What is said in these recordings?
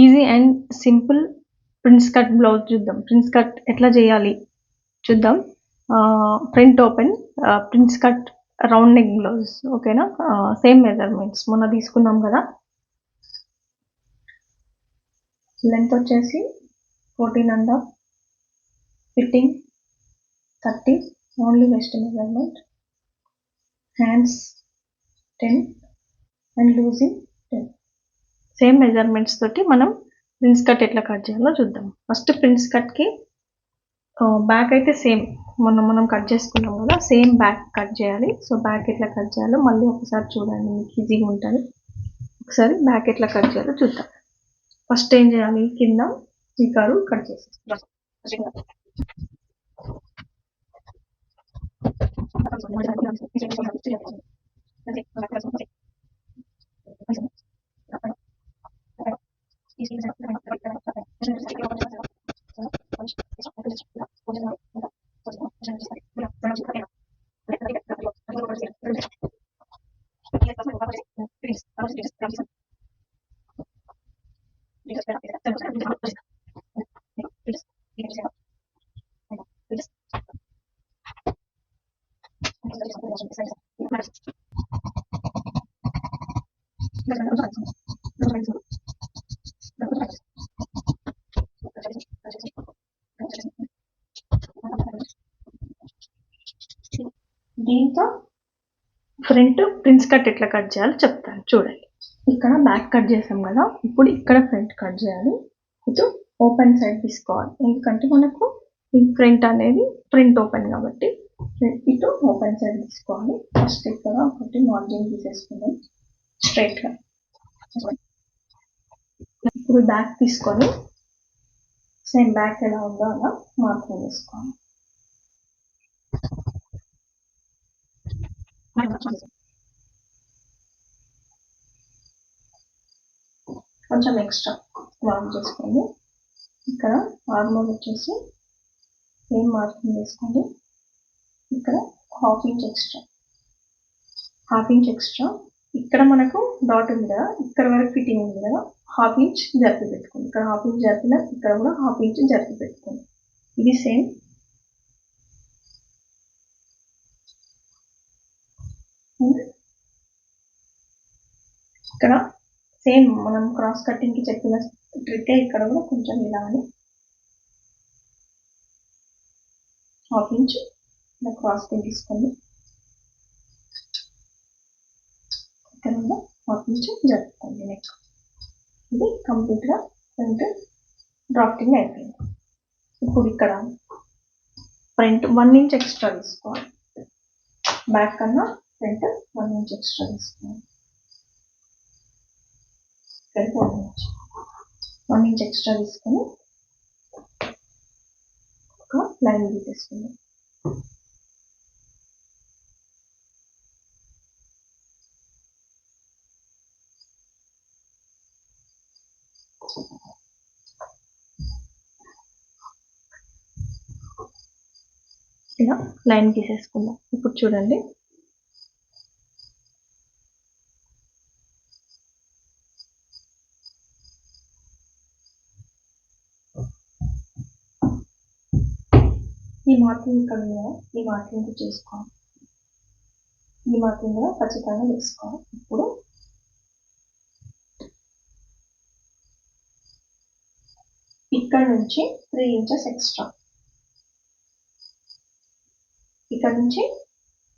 Easy and simple prince cut blouse చూద్దాం. Prince cut ఎట్లా చేయాలి చూద్దాం. Print open prince cut round neck blouse ఓకేనా సేమ్ మెజర్మెంట్స్ మొన్న తీసుకున్నాం కదా. లెంత్ వచ్చేసి fourteen and half fitting thirty only waist measurement hands ten and loosing ten same measurements తోటి మనం ప్రిన్స్ కట్ ఎట్లా కట్ చేయాలో చూద్దాం ఫస్ట్ ప్రిన్స్ కట్కి బ్యాక్ అయితే సేమ్ మొన్న మనం కట్ చేసుకున్నాం కదా సేమ్ బ్యాక్ కట్ చేయాలి సో బ్యాక్ ఎట్లా కట్ చేయాలో మళ్ళీ ఒకసారి చూడండి మీకు ఈజీగా ఉంటుంది ఒకసారి బ్యాక్ ఎట్లా కట్ చేయాలో చూద్దాం ఫస్ట్ ఏం చేయాలి కింద చీకారు కట్ చేసేస్తాం Gracias. దీంతో ఫ్రంట్ ప్రిన్స్ కట్ ఎట్లా కట్ చేయాలో చెప్తాను. చూడండి. ఇక్కడ బ్యాక్ కట్ చేసాం కదా. ఇప్పుడు ఇక్కడ ఫ్రంట్ కట్ చేయాలి. ఇటు ఓపెన్ సైడ్ తీసుకోవాలి. ఎందుకంటే మనకు ఈ ఫ్రంట్ అనేది ప్రింట్ ఓపెన్ కాబట్టి ఇటు ఓపెన్ సైడ్ తీసుకోవాలి. ఫస్ట్ ఇక్కడ ఒకటి మార్జిన్ తీసేసుకుందాం. స్ట్రైట్గా ఇప్పుడు బ్యాక్ తీసుకొని సేమ్ బ్యాక్ ఎలా ఉందో అలా మార్కింగ్ చేసుకోవాలి. కొంచెం ఎక్స్ట్రా వార్మ్ చేసుకోండి. ఇక్కడ ఆర్మోల్ వచ్చేసి సేమ్ మార్కింగ్ చేసుకోండి? ఇక్కడ half inch extra half inch extra ఇక్కడ మనకు డాట్ ఉంది కదా. ఇక్కడ వరకు ఫిట్టింగ్ ఉంది కదా. హాఫ్ ఇంచ్ జరిపి పెట్టుకోండి. ఇక్కడ హాఫ్ ఇంచ్ జరిపిన ఇక్కడ కూడా హాఫ్ ఇంచ్ జరిపి పెట్టుకోండి. ఇది సేమ్ ఇక్కడ సేమ్ మనం క్రాస్ కటింగ్కి చెప్పిన ట్రిక్కే ఇక్కడ కూడా కొంచెం ఇలా అని. హాఫ్ ఇంచ్ ఇలా క్రాస్ కటింగ్ తీసుకోండి. ఇక్కడ కూడా హాఫ్ ఇంచ్ జరుపుకోండి నెక్ ఇది కంప్లీట్గా ఫ్రంట్ డ్రాఫ్టింగ్ అయిపోయింది. ఇప్పుడు ఇక్కడ ఫ్రంట్ వన్ ఇంచ్ ఎక్స్ట్రా తీసుకోవాలి. బ్యాక్ కన్నా ఫ్రంట్ వన్ ఇంచ్ ఎక్స్ట్రా తీసుకున్నాం front one inch one inch extra తీసుకొని ఒక లైన్ తీసేసుకుందాం ఇలా లైన్ గీసేసుకుందాం ఇప్పుడు చూడండి. మార్కింగ్ ఇక్కడ ఉంది కదా ఈ మార్కింగ్ చేసుకోవాలి ఈ మార్కింగ్ కూడా ఖచ్చితంగా తీసుకోవాలి ఇప్పుడు ఇక్కడ నుంచి త్రీ ఇంచెస్ ఎక్స్ట్రా. ఇక్కడ నుంచి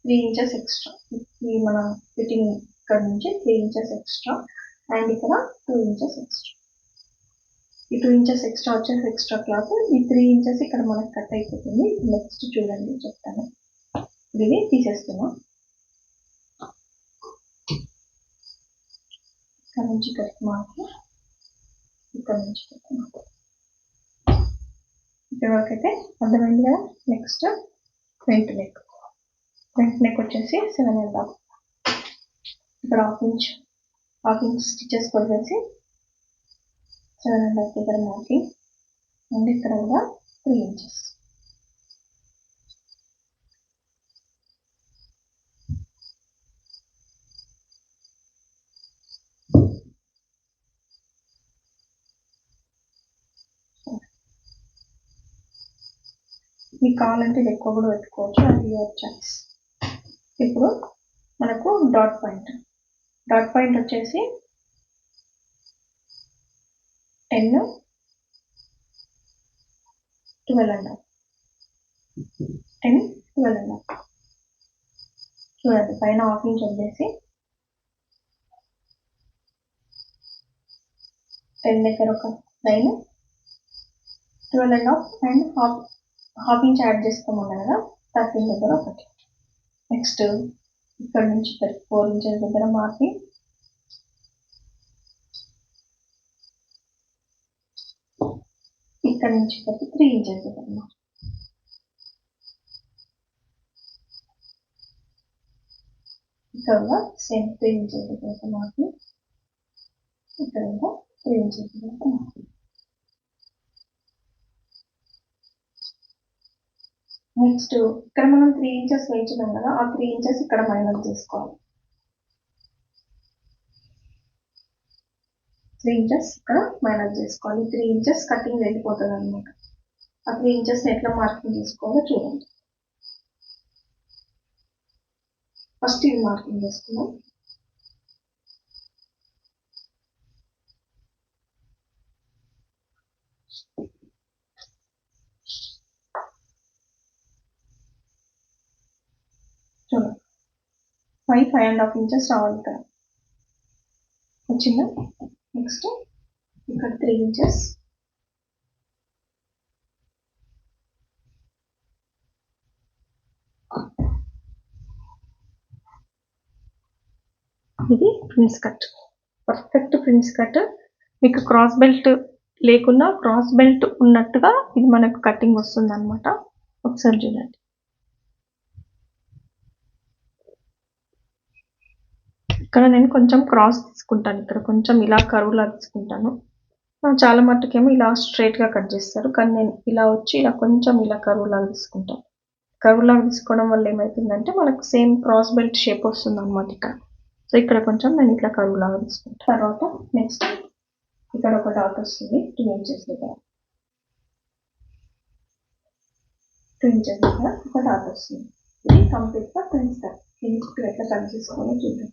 త్రీ ఇంచెస్ ఎక్స్ట్రా. ఈ మన ఫిట్టింగ్ ఇక్కడ నుంచి త్రీ ఇంచెస్ ఎక్స్ట్రా. అండ్ ఇక్కడ టూ ఇంచెస్ ఎక్స్ట్రా. ఈ టూ ఇంచెస్ ఎక్స్ట్రా వచ్చేసి ఎక్స్ట్రా క్లాత్ ఈ త్రీ ఇంచెస్ ఇక్కడ మనకు కట్ అయిపోతుంది. నెక్స్ట్ చూడండి చెప్తాను. ఇది తీసేస్తున్నాం. ఇక్కడ నుంచి కట్ మార్క్ ఇక్కడ నుంచి కట్ మార్క్ ఇక్కడ వరకు అయితే అర్థమైంది కదా? Next front neck front neck వచ్చేసి సెవెన్ అండ్ హాఫ్ ఇక్కడ half inch half inch stitches కొట్టేసి చాలా లైక్ హాఫ్ దగ్గర మార్కింగ్ అండ్ ఇక్కడ కూడా త్రీ ఇంచెస్ మీకు కావాలంటే ఎక్కువ కూడా పెట్టుకోవచ్చు అది యువర్ చాయిస్ ఇప్పుడు మనకు డాట్ పాయింట్. డాట్ పాయింట్ వచ్చేసి ten twelve and half. Ten twelve and half. చూడండి పైన హాఫ్ ఇంచ్ వదిలేసి. టెన్ దగ్గర ఒక line. Twelve and half and half half inch add చేసుకోమన్నా కదా థర్టీన్ దగ్గర ఒకటి. నెక్స్ట్ ఇక్కడ నుంచి ఫోర్ ఇంచెస్ దగ్గర మార్కింగ్ ఇక్కడ నుంచి ఇక్కడికి త్రీ ఇంచెస్ దగ్గర ఇక్కడ సేమ్ త్రీ ఇంచెస్ దగ్గర ఒక ఇక్కడ కూడా త్రీ ఇంచెస్ దగ్గర ఒక నెక్స్ట్ ఇక్కడ మనం త్రీ ఇంచెస్ వేయించినాం కదా ఆ త్రీ ఇంచెస్ ఇక్కడ మైనస్ చేసుకోవాలి. త్రీ ఇంచెస్ ఇక్కడ మైనస్ చేసుకోవాలి. త్రీ ఇంచెస్ కటింగ్ వెళ్ళిపోతుంది అనమాట ఆ త్రీ ఇంచెస్ ఎట్లా మార్కింగ్ చేసుకోవాలో చూడండి. ఫస్ట్ ఇది మార్కింగ్ చేసుకుందాం. చూడండి. Five five and half inches రావాలి ఇక్కడ. వచ్చిందా? నెక్స్ట్ ఇక్కడ త్రీ ఇంచెస్. ఇది prince cut. Perfect prince cut. మీకు క్రాస్ బెల్ట్ లేకున్నా క్రాస్ బెల్ట్ ఉన్నట్టుగా ఇది మనకు కటింగ్ వస్తుంది అనమాట ఒకసారి చూడండి ఇక్కడ నేను కొంచెం క్రాస్ తీసుకుంటాను. ఇక్కడ కొంచెం ఇలా కరువులా తీసుకుంటాను. చాలా మట్టుకేమో ఇలా స్ట్రైట్గా గా కట్ చేస్తారు. కానీ నేను ఇలా వచ్చి ఇలా కొంచెం ఇలా కరువులాగా తీసుకుంటాను. కరువులాగా తీసుకోవడం వల్ల ఏమవుతుందంటే మనకు సేమ్ క్రాస్ బెల్ట్ షేప్ వస్తుంది అనమాట ఇక్కడ. సో ఇక్కడ కొంచెం నేను ఇట్లా కరువులాగా తీసుకుంటాను. తర్వాత నెక్స్ట్ ఇక్కడ ఒక డాట్ వస్తుంది. టూ ఇంచెస్ దగ్గర. టూ ఇంచెస్ దగ్గర ఒక డాట్ వస్తుంది. ఇది కంప్లీట్గా ప్రిన్స్ కట్ ప్రిన్స్ ఎట్లా కట్ చేసుకొని చూద్దాం.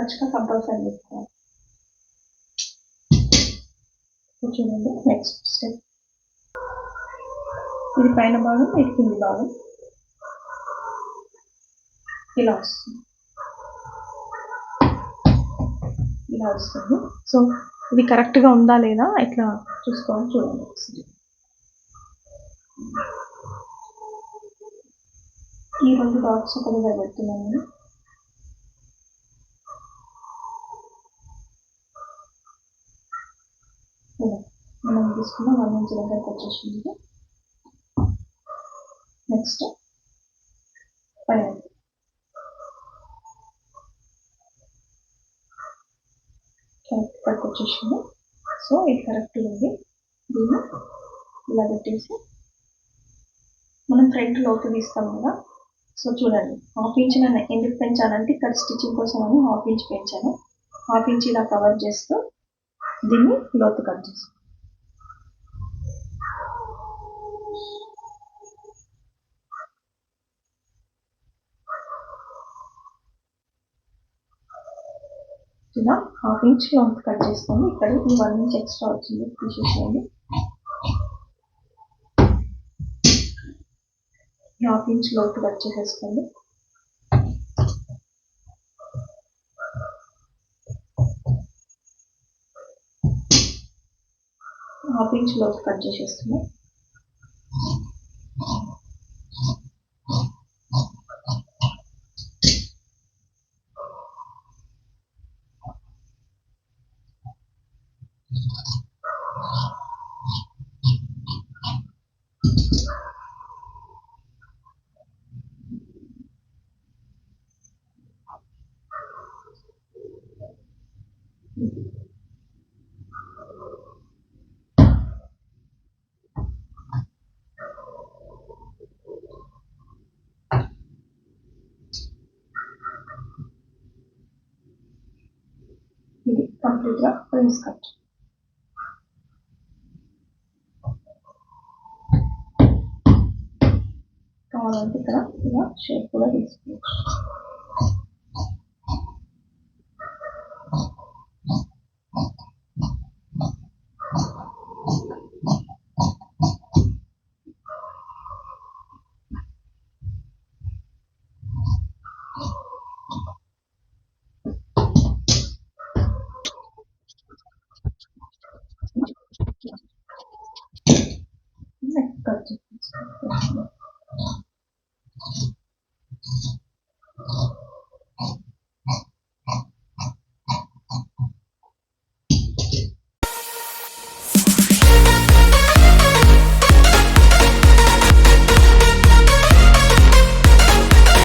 ఈ కంపల్సరీ చేసుకోవాలి. చూడండి నెక్స్ట్ స్టెప్ ఇది పైన భాగం ఇది కింది భాగం. ఇలా వస్తుంది. ఇలా వస్తుంది. సో ఇది కరెక్ట్గా ఉందా లేదా ఇట్లా చూసుకోవాలి చూడండి. ఈ రెండు డాట్స్ ఒక దగ్గర పెడుతున్నాను నేను. ఇలా మనం తీసుకున్న వన్ ఇంచ్ దగ్గరకు వచ్చేసింది నెక్స్ట్ పైన కరెక్ట్ ఇక్కడికి వచ్చేసింది. సో ఇది కరెక్ట్ ఉంది. దీన్ని ఇలా పెట్టేసి మనం ఫ్రంట్లోకి తీస్తాం కదా. సో చూడండి. హాఫ్ ఇంచ్ నేను ఎందుకు పెంచానంటే ఇక్కడ స్టిచ్చింగ్ కోసం అని హాఫ్ ఇంచ్ పెంచాను. హాఫ్ ఇంచ్ ఇలా కవర్ చేస్తూ దీన్ని లోతు కట్ చేస్తాం ఇలా హాఫ్ ఇంచ్ లెంత్ కట్ చేసుకోండి ఇక్కడ ఈ వన్ ఇంచ్ ఎక్స్ట్రా వచ్చింది. తీసేసేయండి హాఫ్ ఇంచ్ లోతు కట్ చేసేసుకోండి హాఫ్ ఇంచ్ లోతు కట్ చేసేస్తున్నాం కంప్లీట్గా ప్రిన్స్ కట్ కావాలంటే ఇక్కడ ఇలా షేప్ కూడా తీసుకోవచ్చు